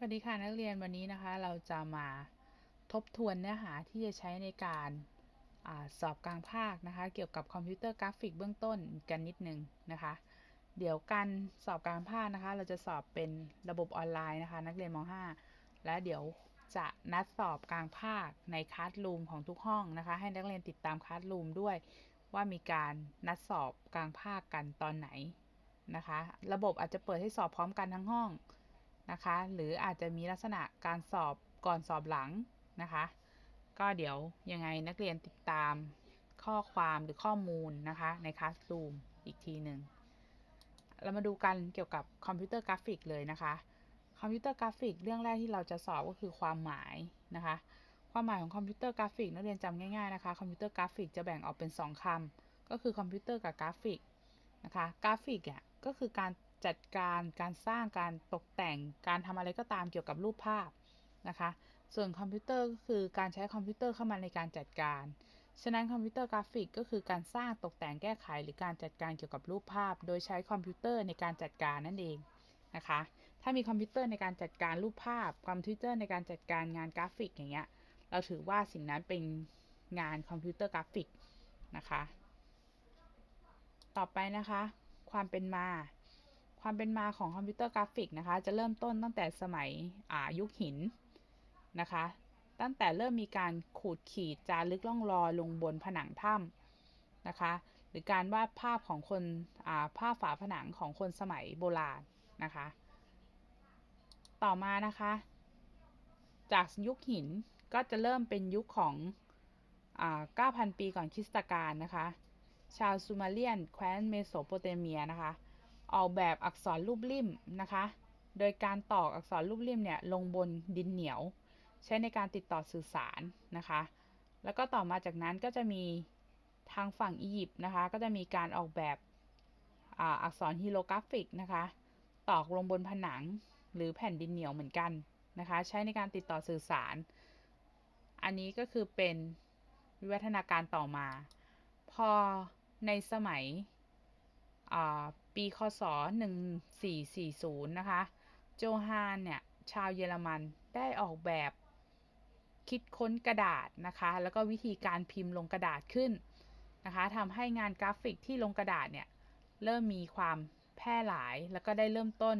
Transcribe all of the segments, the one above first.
สวัสดีค่ะนักเรียนวันนี้นะคะเราจะมาทบทวนเนื้อหาที่จะใช้ในการอาสอบกลางภาคนะคะ เกี่ยวกับคอมพิวเตอร์กราฟิกเบื้องต้นกันนิดนึงนะคะ เดี๋ยวการสอบกลางภาคนะคะ เราจะสอบเป็นระบบออนไลน์นะคะ นักเรียนม .5 และเดี๋ยวจะนัดสอบกลางภาคในคลาสรูมของทุกห้องนะคะ ให้นักเรียนติดตามคลาสรูมด้วย ว่ามีการนัดสอบกลางภาคกันตอนไหนนะคะ ระบบอาจจะเปิดให้สอบพร้อมกันทั้งห้อง นะคะ หรืออาจจะมีลักษณะการสอบก่อนสอบหลังนะคะ ก็เดี๋ยวยังไงนักเรียนติดตามข้อความหรือข้อมูลนะคะในคลาสรูมอีกทีหนึ่งเรามาดูกันเกี่ยวกับคอมพิวเตอร์กราฟิกเลยนะคะ คอมพิวเตอร์กราฟิกเรื่องแรกที่เราจะสอบก็คือความหมายนะคะ ความหมายของคอมพิวเตอร์กราฟิกนักเรียนจำง่ายๆนะคะ คอมพิวเตอร์กราฟิกจะแบ่งออกเป็น 2คำก็คือคอมพิวเตอร์กับกราฟิกนะคะ กราฟิกอะก็คือการ จัดการการสร้างการตกแต่งการทำอะไรก็ตามเกี่ยวกับรูปภาพนะคะ ส่วนคอมพิวเตอร์ก็คือการใช้คอมพิวเตอร์เข้ามาในการจัดการ ฉะนั้นคอมพิวเตอร์กราฟิกก็คือการสร้างตกแต่งแก้ไขหรือการจัดการเกี่ยวกับรูปภาพ โดยใช้คอมพิวเตอร์ในการจัดการนั่นเองนะคะ ถ้ามีคอมพิวเตอร์ในการจัดการรูปภาพ คอมพิวเตอร์ในการจัดการงานกราฟิกอย่างเงี้ย เราถือว่าสิ่งนั้นเป็นงานคอมพิวเตอร์กราฟิกนะคะ ต่อไปนะคะ ความเป็นมา ความเป็นมาของคอมพิวเตอร์กราฟิกนะคะ จะเริ่มต้นตั้งแต่สมัยยุคหินนะคะ ตั้งแต่เริ่มมีการขูดขีดจารึกล่องรอยลงบนผนังถ้ำนะคะ หรือการวาดภาพของคนภาพฝาผนังของคนสมัยโบราณนะคะ ต่อมานะคะ จากยุคหินก็จะเริ่มเป็นยุคของ9,000 ปีก่อนคริสตกาลนะคะ ชาวซูมาเรียนแคว้นเมโสโปเตเมียนะคะ ออกแบบอักษรรูปริมนะคะ โดยการตอกอักษรรูปริมเนี่ยลงบนดินเหนียว ใช้ในการติดต่อสื่อสารนะคะ แล้วก็ต่อมาจากนั้นก็จะมีทางฝั่งอียิปต์นะคะ ก็จะมีการออกแบบอักษรฮีโรกราฟิกนะคะ ตอกลงบนผนังหรือแผ่นดินเหนียวเหมือนกันนะคะ ใช้ในการติดต่อสื่อสาร อันนี้ก็คือเป็นวิวัฒนาการต่อมา พอในสมัย ปีคศ 1440 นะคะ โจฮานเนี่ยชาวเยอรมันได้ออกแบบคิดค้นกระดาษนะคะ แล้วก็วิธีการพิมพ์ลงกระดาษขึ้นนะคะทำให้งานกราฟิกที่ลงกระดาษเนี่ยเริ่มมีความแพร่หลายแล้วก็ได้เริ่มต้น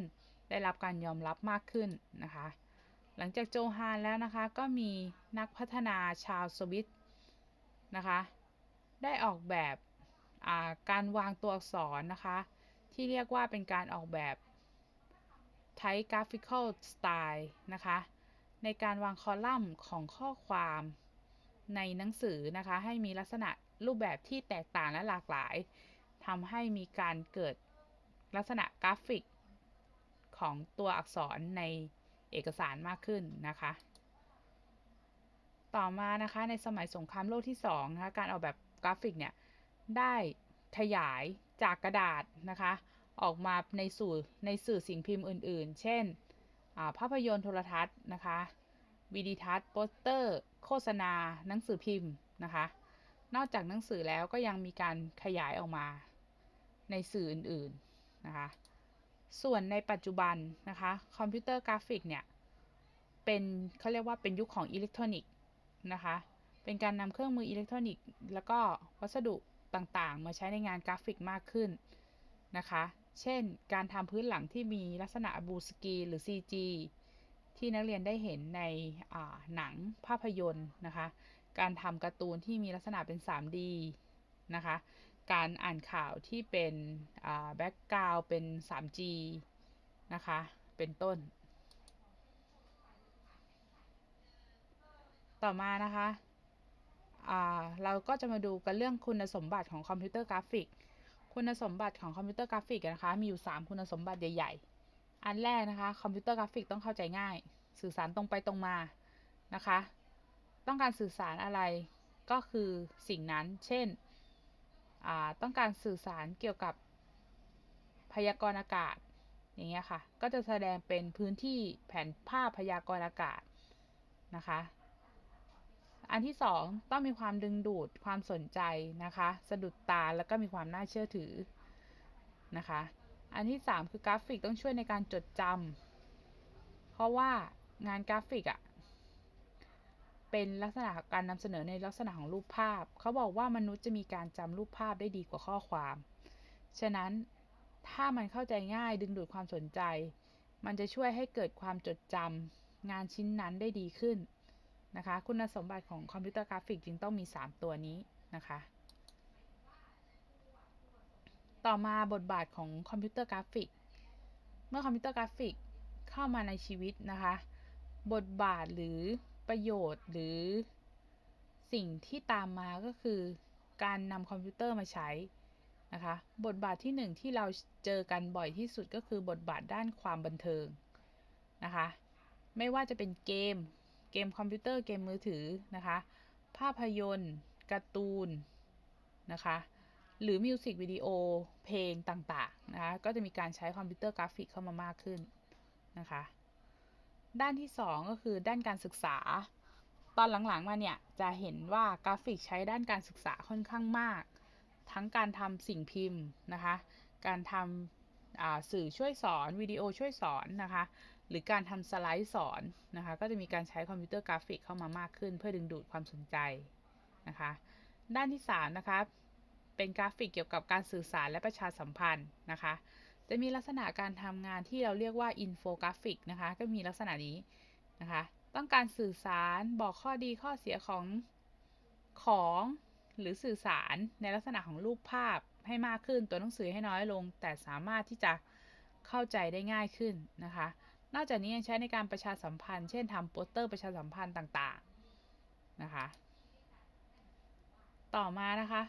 ได้รับการยอมรับมากขึ้นนะคะ หลังจากโจฮานแล้วนะคะก็มีนักพัฒนาชาวสวิตนะคะ ได้ออกแบบการวางตัวอักษรนะคะ ที่เรียกว่าเป็นการออกแบบ typographical style นะคะ ในการวางคอลัมน์ของข้อความในหนังสือนะคะ ให้มีลักษณะรูปแบบที่แตกต่างและหลากหลายทำให้มีการเกิดลักษณะกราฟิกของตัวอักษรในเอกสารมากขึ้นนะคะ ต่อมานะคะในสมัยสงครามโลกที่2นะคะการออกแบบกราฟิกเนี่ยได้ขยายจากกระดาษนะคะ ออกมาในสื่อในสื่อสิ่งพิมพ์อื่น ๆ เช่น ภาพยนตร์โทรทัศน์นะคะวิดีทัศน์โปสเตอร์ โฆษณา หนังสือพิมพ์นะคะ นอกจากหนังสือแล้วก็ยังมีการขยายออกมาในสื่ออื่น ๆ นะคะ ส่วนในปัจจุบันนะคะ คอมพิวเตอร์กราฟิกเนี่ย เป็นเขาเรียกว่าเป็นยุคของอิเล็กทรอนิกส์นะคะ เป็นการนำเครื่องมืออิเล็กทรอนิกส์แล้วก็วัสดุต่างๆ มาใช้ในงานกราฟิกมากขึ้นนะคะ เช่น การทำพื้นหลังที่มีลักษณะบูสกีหรือ CG ที่นักเรียนได้เห็นในหนังภาพยนตร์นะคะ การทำการ์ตูนที่มีลักษณะเป็น 3D นะคะ การอ่านข่าวที่เป็นแบ็กกราวเป็น 3G นะคะ เป็นต้น ต่อมานะคะ เราก็จะมาดูกันเรื่องคุณสมบัติของคอมพิวเตอร์กราฟิก คุณสมบัติของคอมพิวเตอร์กราฟิกนะคะ มีอยู่ 3 คุณสมบัติใหญ่ ๆ อันแรกนะคะ คอมพิวเตอร์กราฟิกต้องเข้าใจง่าย สื่อสารตรงไปตรงมานะคะ ต้องการสื่อสารอะไรก็คือสิ่งนั้น เช่น ต้องการสื่อสารเกี่ยวกับพยากรณ์อากาศอย่างเงี้ยค่ะ ก็จะแสดงเป็นพื้นที่แผนภาพพยากรณ์อากาศนะคะ อันที่สองต้องมีความดึงดูดความสนใจนะคะ สะดุดตาแล้วก็มีความน่าเชื่อถือนะคะ อันที่สามคือกราฟิกต้องช่วยในการจดจำเพราะว่างานกราฟิกอะ่ะเป็นลักษณะการนำเสนอในลักษณะของรูปภาพ เขาบอกว่ามนุษย์จะมีการจำรูปภาพได้ดีกว่าข้อความ ฉะนั้นถ้ามันเข้าใจง่ายดึงดูดความสนใจ มันจะช่วยให้เกิดความจดจำงานชิ้นนั้นได้ดีขึ้น นะคะ คุณสมบัติของคอมพิวเตอร์กราฟิกจึงต้องมี 3 ตัวนี้นะคะ ต่อมาบทบาทของคอมพิวเตอร์กราฟิก เมื่อคอมพิวเตอร์กราฟิกเข้ามาในชีวิตนะคะ บทบาทหรือประโยชน์หรือสิ่งที่ตามมาก็คือการนำคอมพิวเตอร์มาใช้นะคะ บทบาทที่หนึ่งที่เราเจอกันบ่อยที่สุดก็คือบทบาทด้านความบันเทิงนะคะ ไม่ว่าจะเป็นเกม เกมคอมพิวเตอร์เกมมือถือนะคะ ภาพยนตร์การ์ตูนนะคะ หรือมิวสิกวิดีโอเพลงต่างๆนะคะก็จะมีการใช้คอมพิวเตอร์กราฟิกเข้ามามากขึ้นนะคะ ด้านที่ 2 ก็คือด้านการศึกษา ตอนหลังๆมาเนี่ย จะเห็นว่ากราฟิกใช้ด้านการศึกษาค่อนข้างมาก ทั้งการทำสิ่งพิมพ์นะคะ การทำสื่อช่วยสอนวิดีโอช่วยสอนนะคะ หรือการทำสไลด์สอนนะคะ ก็จะมีการใช้คอมพิวเตอร์กราฟิกเข้ามามากขึ้น เพื่อดึงดูดความสนใจนะคะ ด้านที่3นะคะเป็นกราฟิกเกี่ยวกับการสื่อสารและประชาสัมพันธ์นะคะ จะมีลักษณะการทำงานที่เราเรียกว่าอินโฟกราฟิกนะคะ ก็มีลักษณะนี้นะคะ ต้องการสื่อสารบอกข้อดีข้อเสียของของหรือสื่อสารในลักษณะของรูปภาพให้มากขึ้นตัวหนังสือให้น้อยลง แต่สามารถที่จะเข้าใจได้ง่ายขึ้นนะคะ นอกจากนี้ยังใช้ในการประชาสัมพันธ์ เช่นทำโปสเตอร์ประชาสัมพันธ์ต่างๆนะคะ ต่อมานะคะ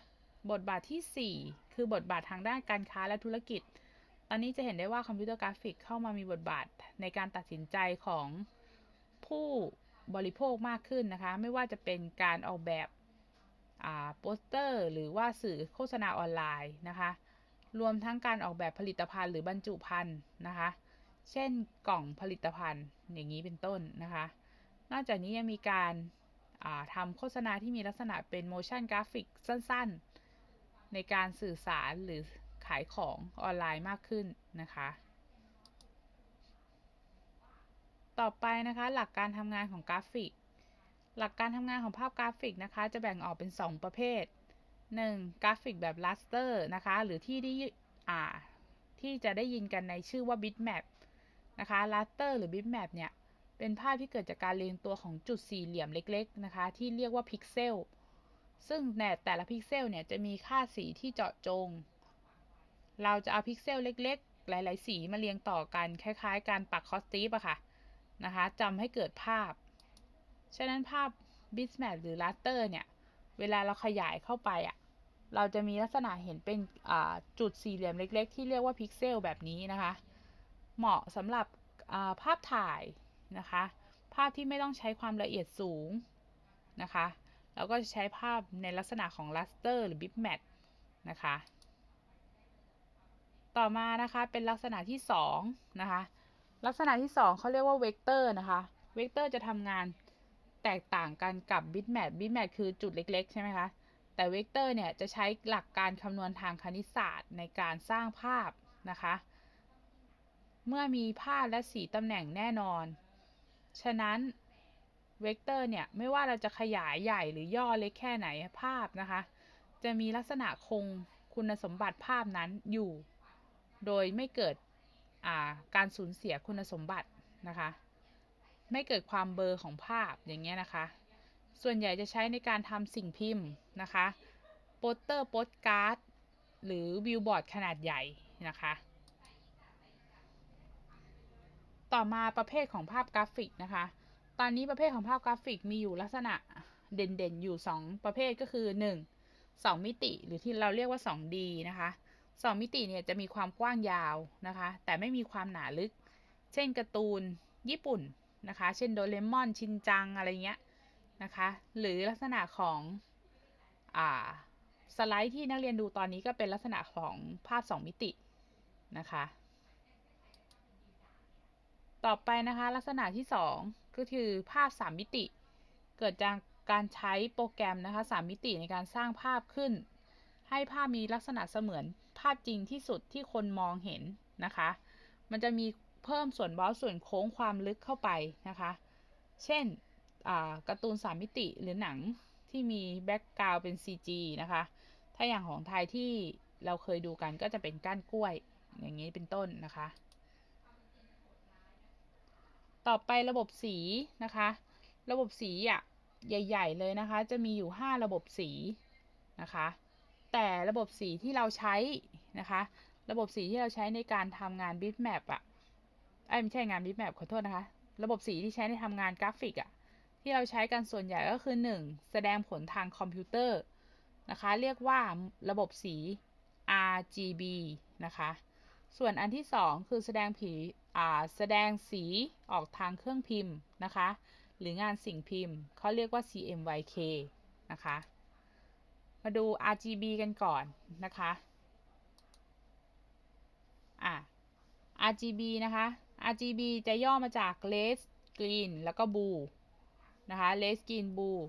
บทบาทที่ 4 คือบทบาททางด้านการค้าและธุรกิจ ตอนนี้จะเห็นได้ว่าคอมพิวเตอร์กราฟิกเข้ามามีบทบาทในการตัดสินใจของผู้บริโภคมากขึ้นนะคะ ไม่ว่าจะเป็นการออกแบบโปสเตอร์ หรือว่าสื่อโฆษณาออนไลน์นะคะ รวมทั้งการออกแบบผลิตภัณฑ์หรือบรรจุภัณฑ์นะคะ เช่นกล่องผลิตภัณฑ์อย่างนี้เป็นต้นนะคะ นอกจากนี้ยังมีการทำโฆษณาที่มีลักษณะเป็น motion graphic สั้นๆ ในการสื่อสารหรือขายของออนไลน์มากขึ้นนะคะ ต่อไปนะคะหลักการทำงานของกราฟิก หลักการทำงานของภาพกราฟิกนะคะ จะแบ่งออกเป็น 2 ประเภท 1. กราฟิกแบบลัสเตอร์นะคะ หรือที่ที่ที่จะได้ยินกันในชื่อว่า bitmap นะคะลัสเตอร์หรือ bitmap เนี่ยเป็นภาพที่เกิดจากการเรียงตัวของจุดสี่เหลี่ยมเล็กๆนะคะที่เรียกว่าพิกเซลซึ่งแต่ละพิกเซลเนี่ยจะมีค่าสีที่เจาะจง เราจะเอาพิกเซลเล็กๆ หลาย ๆ สีมาเรียงต่อกันคล้าย ๆ การปักคอสตีฟอะค่ะนะคะจำให้เกิดภาพ ฉะนั้นภาพ bitmap หรือ raster เนี่ย เวลาเราขยายเข้าไปอะเราจะมีลักษณะเห็นเป็นจุดสี่เหลี่ยมเล็ก ๆ ที่เรียกว่าพิกเซลแบบนี้นะคะ เหมาะสำหรับภาพถ่ายนะคะ ภาพที่ไม่ต้องใช้ความละเอียดสูงนะคะแล้วก็จะใช้ภาพในลักษณะของ raster หรือ bitmap นะคะ ต่อมานะคะเป็นลักษณะที่2นะคะ ลักษณะที่ 2เขาเรียกว่าเวกเตอร์นะคะ เวกเตอร์จะทำงานแตกต่างกันกับ bitmap bitmap คือจุดเล็ก ๆ ใช่ไหมคะ แต่เวกเตอร์เนี่ยจะใช้หลักการคำนวณทางคณิตศาสตร์ในการสร้างภาพนะคะ เมื่อมีภาพและสีตำแหน่งแน่นอน ฉะนั้นเวกเตอร์เนี่ย ไม่ว่าเราจะขยายใหญ่หรือย่อเล็กแค่ไหนภาพนะคะ จะมีลักษณะคงคุณสมบัติภาพนั้นอยู่ โดยไม่เกิดการสูญเสียคุณสมบัตินะคะ ไม่เกิดความเบอร์ของภาพอย่างเงี้ยนะคะ ส่วนใหญ่จะใช้ในการทำสิ่งพิมพ์นะคะ โปสเตอร์โปสการ์ด หรือวิวบอร์ดขนาดใหญ่นะคะ ต่อมาประเภทของภาพกราฟิกนะคะ ตอนนี้ประเภทของภาพกราฟิกมีอยู่ลักษณะเด่นๆอยู่ 2 ประเภทก็คือ 1 2 มิติหรือที่เราเรียกว่า 2D นะคะ 2 มิติเนี่ยจะมีความกว้างยาวนะคะ แต่ไม่มีความหนาลึก เช่นการ์ตูนญี่ปุ่นนะคะ เช่นโดเรมอนชินจังอะไรเงี้ยนะคะ หรือลักษณะของอ่าสไลด์ที่นักเรียนดูตอนนี้ก็เป็นลักษณะของภาพ 2 มิตินะคะ ต่อไปนะคะ ลักษณะที่ 2 ก็คือภาพ 3 มิติ เกิดจากการใช้โปรแกรมนะคะ 3 มิติในการสร้างภาพขึ้น ให้ภาพมีลักษณะเสมือนภาพจริงที่สุดที่คนมองเห็นนะคะ มันจะมีเพิ่มส่วนเว้าส่วนโค้งความลึกเข้าไปนะคะ เช่นการ์ตูนสามมิติหรือหนังที่มีแบ็กกราวเป็น CG นะคะ ถ้าอย่างของไทยที่เราเคยดูกันก็จะเป็นก้านกล้วย อย่างนี้เป็นต้นนะคะ ต่อไประบบสีนะคะ ระบบสีอะใหญ่ ๆ เลยนะคะ จะมีอยู่ 5 ระบบสีนะคะ แต่ระบบสีที่เราใช้นะคะ ระบบสีที่เราใช้ในการทำงาน bitmap อะไอ้ไม่ใช่งาน bitmap ขอโทษนะคะ ระบบสีที่ใช้ในทำงานกราฟิกอะที่เราใช้กันส่วนใหญ่ก็คือ 1. แสดงผลทางคอมพิวเตอร์นะคะ เรียกว่าระบบสี RGB นะคะ ส่วนอันที่ 2 คือแสดงผี แสดงสีออกทางเครื่องพิมพ์นะคะ หรืองานสิ่งพิมพ์เขาเรียกว่า CMYK นะคะ มาดู RGB กันก่อนนะคะอะ RGB นะคะ RGB จะย่อมาจาก Red Green แล้วก็ Blue นะคะ Red Green Blue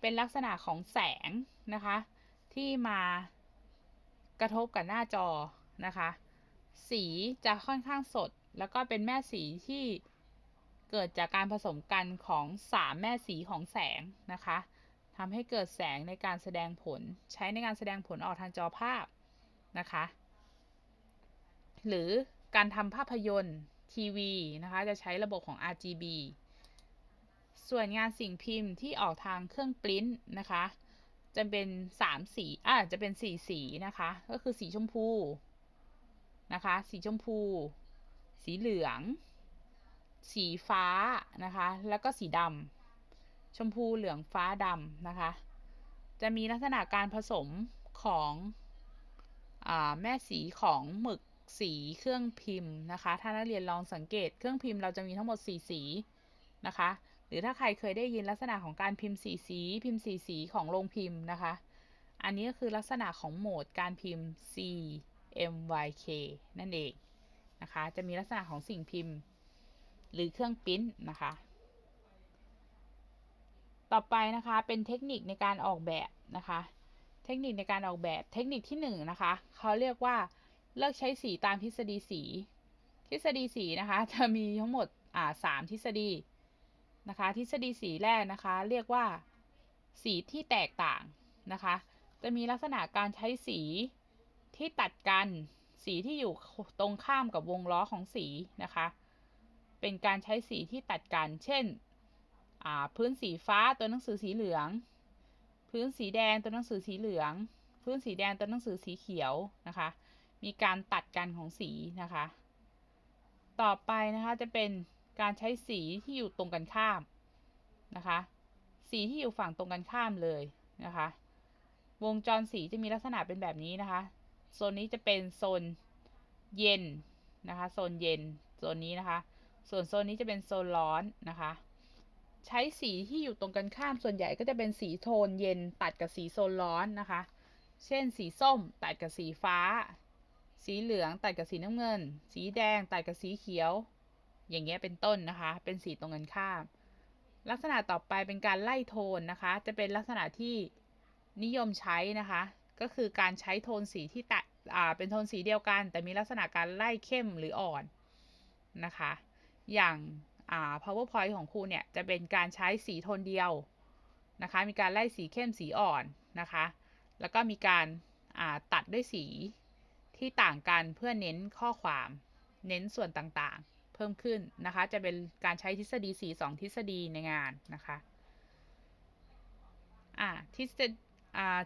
เป็นลักษณะของแสงนะคะ ที่มากระทบกับหน้าจอนะคะ สีจะค่อนข้างสด แล้วก็เป็นแม่สีที่เกิดจากการผสมกันของสามแม่สีของแสงนะคะทำให้เกิดแสงในการแสดงผลใช้ในการแสดงผลออกทางจอภาพนะคะ หรือการทำภาพยนตร์ทีวีนะคะจะใช้ระบบของ RGB ส่วนงานสิ่งพิมพ์ที่ออกทางเครื่องปริ้นนะคะ จะเป็น3สีอ่าจะเป็น4สีนะคะ ก็คือสีชมพูนะคะ สีชมพู สีเหลือง สีฟ้านะคะ แล้วก็สีดำชมพูเหลืองฟ้าดำนะคะ จะมีลักษณะการผสมของอแม่สีของหมึกสีเครื่องพิมพ์นะคะ ถ้านักเรียนลองสังเกตเครื่องพิมพ์เราจะมีทั้งหมด 4 สีนะคะ หรือถ้าใครเคยได้ยินลักษณะของการพิมพ์สีสีพิมพ์สีสีของโรงพิมพ์นะคะ อันนี้ก็คือลักษณะของโหมดการพิมพ์ CMYK นั่นเอง นะคะ จะมีลักษณะของสิ่งพิมพ์ หรือเครื่องพิมพ์นะคะ ต่อไปนะคะเป็นเทคนิคในการออกแบบนะคะ เทคนิคในการออกแบบเทคนิคที่1นนะคะเขาเรียกว่าเลือกใช้สีตามทฤษฎีสี ทฤษฎีสีนะคะจะมีทั้งหมดอ่าสามทฤษฎีนะคะ ทฤษฎีสีแรกนะคะ เรียกว่าสีที่แตกต่างนะคะ จะมีลักษณะการใช้สีที่ตัดกัน สีที่อยู่ตรงข้ามกับวงล้อของสีนะคะ เป็นการใช้สีที่ตัดกัน เช่น พื้นสีฟ้าตัวหนังสือสีเหลือง พื้นสีแดงตัวหนังสือสีเหลือง พื้นสีแดงตัวหนังสือสีเขียวนะคะ มีการตัดกันของสีนะคะ ต่อไปนะคะจะเป็นการใช้สีที่อยู่ตรงกันข้ามนะคะ สีที่อยู่ฝั่งตรงกันข้ามเลยนะคะ วงจรสีจะมีลักษณะเป็นแบบนี้นะคะ โซนนี้จะเป็นโซนเย็นนะคะโซนเย็นโซนนี้นะคะ ส่วนโซนนี้จะเป็นโซนร้อนนะคะ ใช้สีที่อยู่ตรงกันข้ามส่วนใหญ่ก็จะเป็นสีโทนเย็นตัดกับสีโซนร้อนนะคะ เช่นสีส้มตัดกับสีฟ้า สีเหลืองตัดกับสีน้ำเงิน สีแดงตัดกับสีเขียว อย่างเงี้ยเป็นต้นนะคะ เป็นสีตรงกันข้าม ลักษณะต่อไปเป็นการไล่โทนนะคะ จะเป็นลักษณะที่นิยมใช้นะคะ ก็คือการใช้โทนสีที่ตัดเป็นโทนสีเดียวกัน แต่มีลักษณะการไล่เข้มหรืออ่อนนะคะ อย่างา powerpoint ของครูเนี่ยจะเป็นการใช้สีโทนเดียวนะคะ มีการไล่สีเข้มสีอ่อนนะคะ แล้วก็มีการตัดด้วยสีที่ต่างกันเพื่อเน้นข้อความเน้นส่วนต่างๆ เพิ่มขึ้นนะคะ จะเป็นการใช้ทฤษฎีสี2ทฤษฎีในงานนะคะอ่าทฤษฎี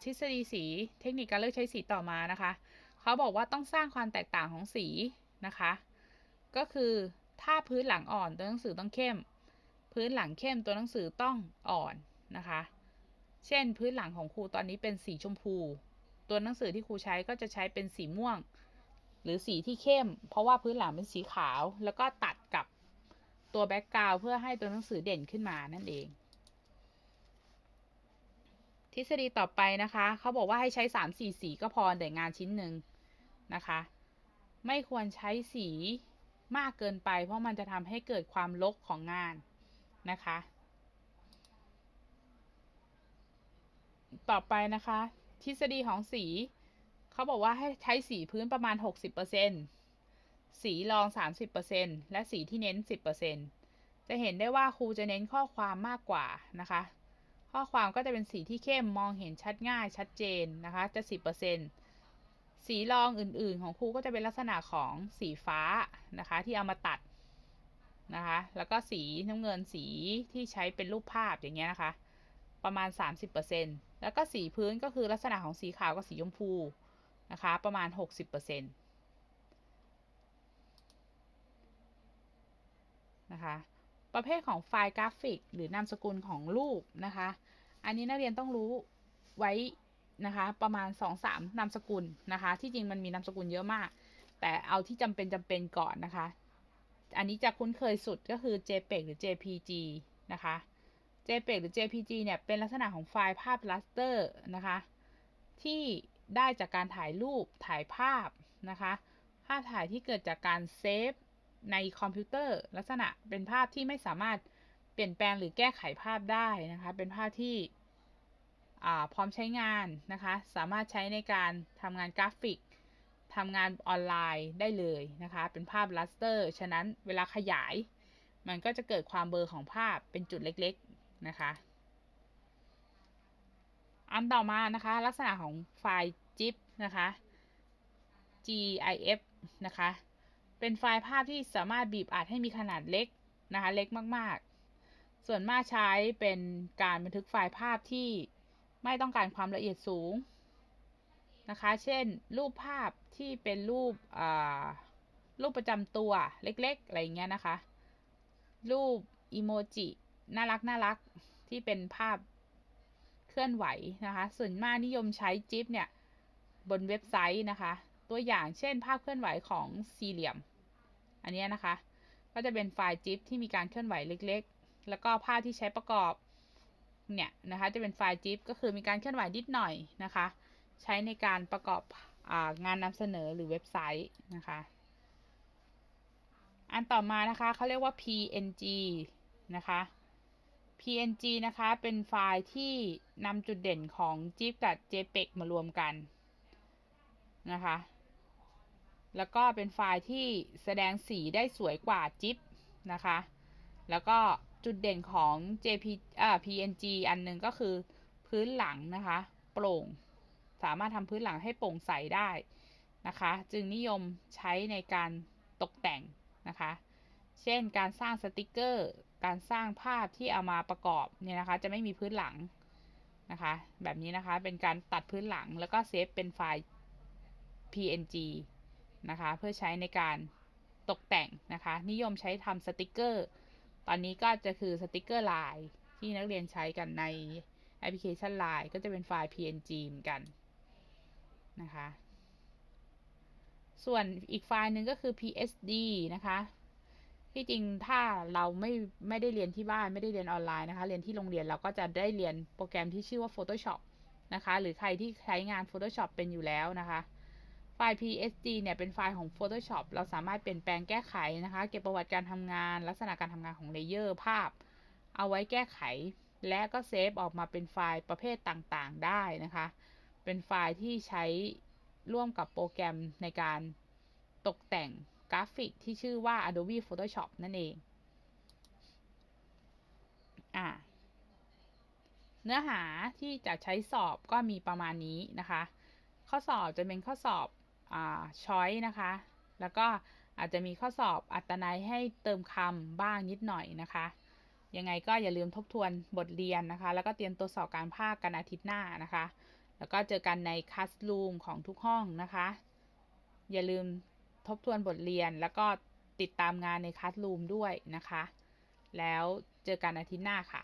ทฤษฎีสีเทคนิคการเลือกใช้สีต่อมานะคะเขาบอกว่าต้องสร้างความแตกต่างของสีนะคะ ก็คือถ้าพื้นหลังอ่อนตัวหนังสือต้องเข้ม พื้นหลังเข้มตัวหนังสือต้องอ่อนนะคะ เช่นพื้นหลังของครูตอนนี้เป็นสีชมพู ตัวหนังสือที่ครูใช้ก็จะใช้เป็นสีม่วง หรือสีที่เข้ม เพราะว่าพื้นหลังเป็นสีขาว แล้วก็ตัดกับตัวแบ็กกราวเพื่อให้ตัวหนังสือเด่นขึ้นมานั่นเอง ทฤษฎีต่อไปนะคะเขาบอกว่าให้ใช้3 4สีก็พอแต่งานชิ้นหนึ่งนะคะ ไม่ควรใช้สีมากเกินไป เพราะมันจะทำให้เกิดความลกของงานนะคะ ต่อไปนะคะ ทฤษฎีของสีเขาบอกว่าให้ใช้สีพื้นประมาณ 60%สีรอง 30%และสีที่เน้น 10%จะเห็นได้ว่าครูจะเน้นข้อความมากกว่านะคะ ข้อความก็จะเป็นสีที่เข้มมองเห็นชัดง่ายชัดเจนนะคะจะ 10%สีรองอื่นๆ ของครูก็จะเป็นลักษณะของสีฟ้านะคะที่เอามาตัดนะคะแล้วก็สีน้ำเงินสีที่ใช้เป็นรูปภาพอย่างเงี้ยนะคะ ประมาณ 30%แล้วก็สีพื้นก็คือลักษณะของสีขาวกับสีชมพูนะคะประมาณ 60%นะคะ ประเภทของไฟล์กราฟิก หรือนามสกุลของรูปนะคะ อันนี้นักเรียนต้องรู้ไว้นะคะประมาณ 2-3 นามสกุลนะคะ ที่จริงมันมีนามสกุลเยอะมาก แต่เอาที่จำเป็นจำเป็นก่อนนะคะ อันนี้จะคุ้นเคยสุดก็คือ JPEG หรือ JPG นะคะ JPEG หรือ JPG เนี่ยเป็นลักษณะของไฟล์ภาพ raster นะคะที่ได้จากการถ่ายรูปถ่ายภาพนะคะ ภาพถ่ายที่เกิดจากการเซฟ ในคอมพิวเตอร์ ลักษณะเป็นภาพที่ไม่สามารถเปลี่ยนแปลงหรือแก้ไขภาพได้นะคะ เป็นภาพที่พร้อมใช้งานนะคะ สามารถใช้ในการทำงานกราฟิกทำงานออนไลน์ได้เลยนะคะ เป็นภาพลัสเตอร์ ฉะนั้นเวลาขยาย มันก็จะเกิดความเบลอของภาพเป็นจุดเล็กๆนะคะ อันต่อมานะคะ ลักษณะของไฟล์ GIF นะคะ GIF นะคะ เป็นไฟล์ภาพที่สามารถบีบอัดให้มีขนาดเล็กนะคะเล็กมากๆ ส่วนมากใช้เป็นการบันทึกไฟล์ภาพที่ไม่ต้องการความละเอียดสูงนะคะ เช่น รูปภาพที่เป็นรูปรูปประจำตัวเล็กๆ อะไรเงี้ยนะคะ รูปอีโมจิน่ารักน่ารักที่เป็นภาพเคลื่อนไหวนะคะ ส่วนมากนิยมใช้จิ๊บเนี่ย บนเว็บไซต์นะคะ ตัวอย่างเช่นภาพเคลื่อนไหวของสี่เหลี่ยม อันนี้นะคะ ก็จะเป็นไฟล์จิ๊บที่มีการเคลื่อนไหวเล็ก ๆ แล้วก็ภาพที่ใช้ประกอบเนี่ยนะคะจะเป็นไฟล์จิ๊บก็คือมีการเคลื่อนไหวนิดหน่อยนะคะ ใช้ในการประกอบองานนำเสนอหรือเว็บไซต์นะคะ อันต่อมานะคะเขาเรียกว่า PNG นะคะ PNG นะคะ เป็นไฟล์ที่นำจุดเด่นของ GIF กับ JPEG มารวมกันนะคะ แล้วก็เป็นไฟล์ที่แสดงสีได้สวยกว่า GIF นะคะ แล้วก็จุดเด่นของ JP อ่า PNG อันหนึ่งก็คือพื้นหลังนะคะ โปร่ง สามารถทำพื้นหลังให้โปร่งใสได้นะคะ จึงนิยมใช้ในการตกแต่งนะคะ เช่นการสร้างสติกเกอร์ การสร้างภาพที่เอามาประกอบเนี่ยนะคะ จะไม่มีพื้นหลังนะคะ แบบนี้นะคะ เป็นการตัดพื้นหลังแล้วก็เซฟเป็นไฟล์ PNG นะคะ เพื่อใช้ในการตกแต่งนะคะ นิยมใช้ทำสติกเกอร์ ตอนนี้ก็จะคือสติกเกอร์ไลน์ที่นักเรียนใช้กันในแอปพลิเคชัน Line ก็จะเป็นไฟล์ PNG เหมือนกันนะคะ ส่วนอีกไฟล์หนึ่งก็คือ PSD นะคะ ที่จริงถ้าเราไม่ไม่ได้เรียนที่บ้านไม่ได้เรียนออนไลน์นะคะ เรียนที่โรงเรียนเราก็จะได้เรียนโปรแกรมที่ชื่อว่า Photoshop นะคะ หรือใครที่ใช้งาน Photoshop เป็นอยู่แล้วนะคะ ไฟล์ PSD เนี่ยเป็นไฟล์ของ Photoshop เราสามารถเปลี่ยนแปลงแก้ไขนะคะ เก็บประวัติการทำงาน ลักษณะการทำงานของเลเยอร์ภาพ เอาไว้แก้ไข และก็เซฟออกมาเป็นไฟล์ประเภทต่างๆ ได้นะคะ เป็นไฟล์ที่ใช้ร่วมกับโปรแกรมในการตกแต่งกราฟิกที่ชื่อว่า Adobe Photoshop นั่นเอง อ่าเนื้อหาที่จะใช้สอบก็มีประมาณนี้นะคะ ข้อสอบจะเป็นข้อสอบ ช้อยนะคะ แล้วก็อาจจะมีข้อสอบอัตนัยให้เติมคำบ้างนิดหน่อยนะคะ ยังไงก็อย่าลืมทบทวนบทเรียนนะคะ แล้วก็เตรียมตัวสอบการภาคกันอาทิตย์หน้านะคะ แล้วก็เจอกันในคัสลูมของทุกห้องนะคะ อย่าลืมทบทวนบทเรียนแล้วก็ติดตามงานในคัสลูมด้วยนะคะ แล้วเจอกันอาทิตย์หน้าค่ะ